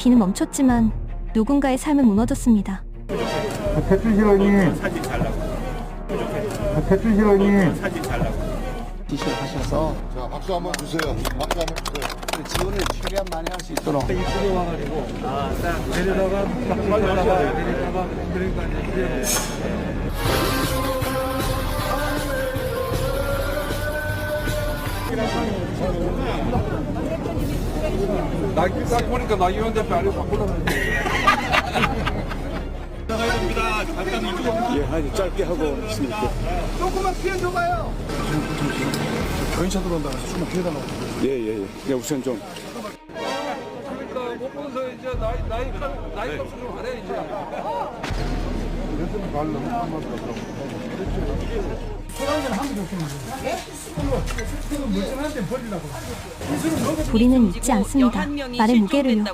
비는 멈췄지만 누군가의 삶은 무너졌습니다. 배출 실원님. 배출 실원님. 지시를 하셔서 자, 박수 한번 주세요. 박수 한번 주세요. 그 지원을 최대한 많이 할 수 있도록 나기 딱 보니까 나기원 대표 아니고 바꾸려면 예, 아니 짧게 하고 있으니까. 조금만 피해 줘봐요. 전차 들어온다. 조금만 피해 달라고. 예, 예, 예. 그냥 우선 좀. 그러니까 못 보면서 이제 나이 나이 값 나이 값을 좀 하래 이제. 우리는 잊지 않습니다. 말의 무게를요.